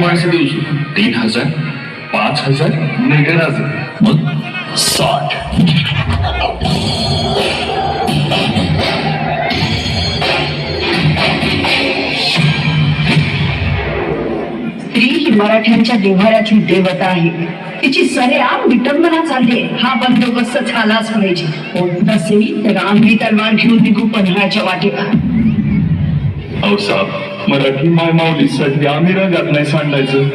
पैसे देऊ शकतो तीन हजार पाच हजार नाही हजार मग साठ. स्त्री ही मराठ्यांच्या देव्हाऱ्यातली देवता आहे. तिची सरेआम विटंबना चालली आहे. हा बंदोबस्त झालाच पाहिजे. होत नसेल तर आम्ही तलवार घेऊन निघू पन्हाळ्याच्या वाटेला साहेब मराठी माय माऊलीसाठी आम्ही रंगात नाही सांडायचं.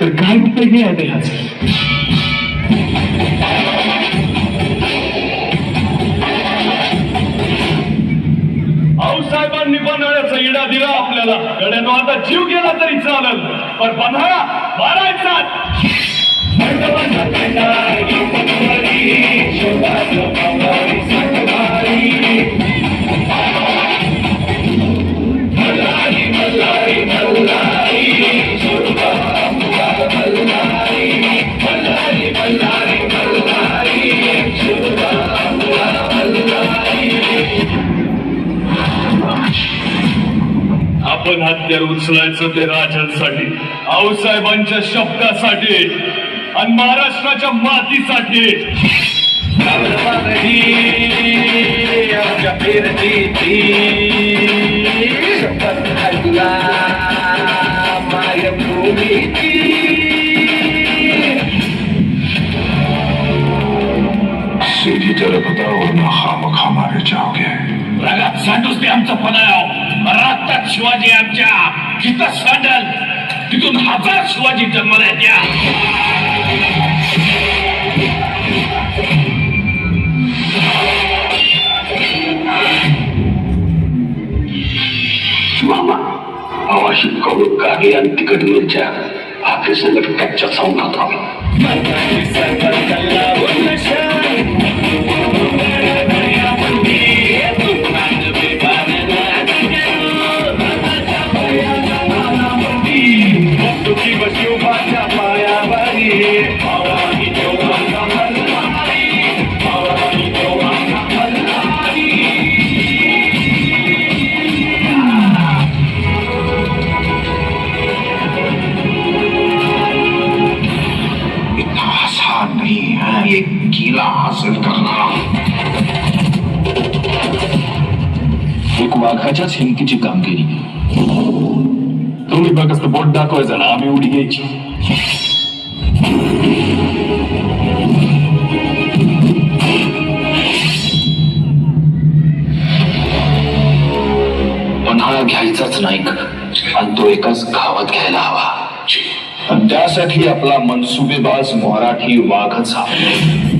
तर काय पैकी आहे ह्याचा इडा दिला आपल्याला. गड्यानो आता जीव गेला तरी चालेल. पण पन्हाळा मारायचा. आपण हत्यार उचलायचं ते राजांसाठी आऊसाहेबांच्या शब्दासाठी आणि महाराष्ट्राच्या मातीसाठी. सीधी तरफ बताओ वरना खामखा मारे जाओगे रगात सांडूच ते आमचं पदाव रक्तात शिवाजी आमच्या जिथं सांडल तिथून हजार शिवाजी जन्माला येत्या मामा आवाशी कवळ कागे आणि तिकट मिरच्या आपल्या संगत कच्च्या चावून खातो हासिल करना एक वाघाच्याच हिमतीची कामगिरी. तुम्ही फक्त बोट दाखवायचं ना आम्ही उडी घ्यायची. पन्हाळा घ्यायचाच नाही आणि तो एकाच गावात घ्यायला हवा. त्यासाठी आपला मनसुबेबाज मराठी वाघच. हवा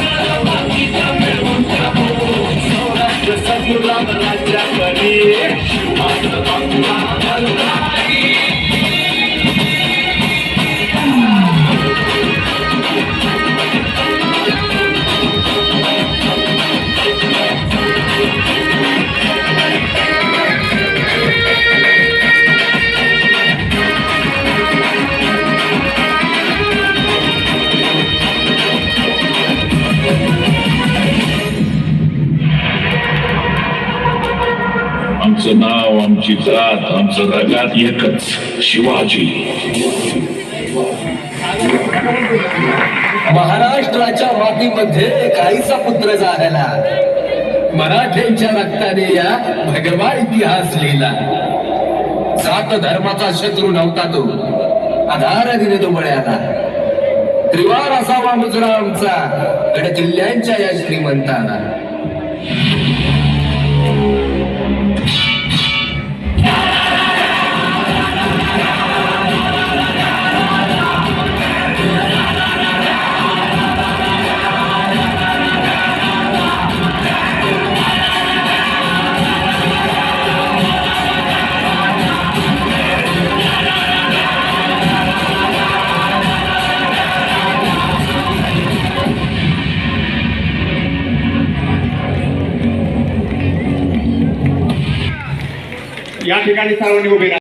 आमचं नाव आमची जात आमचं रगात एकच शिवाजी महाराष्ट्राच्या मातीमध्ये काहीसा पुत्र झालेला मराठ्यांच्या रक्ताने या भगवा इतिहास लिहिला जात धर्माचा शत्रू नव्हता तो आधार दिले तो बळ्याला त्रिवार असावा मुजरा आमचा गड किल्ल्यांच्या या श्रीमंताला या ठिकाणी सर्वांनी उभे राहा.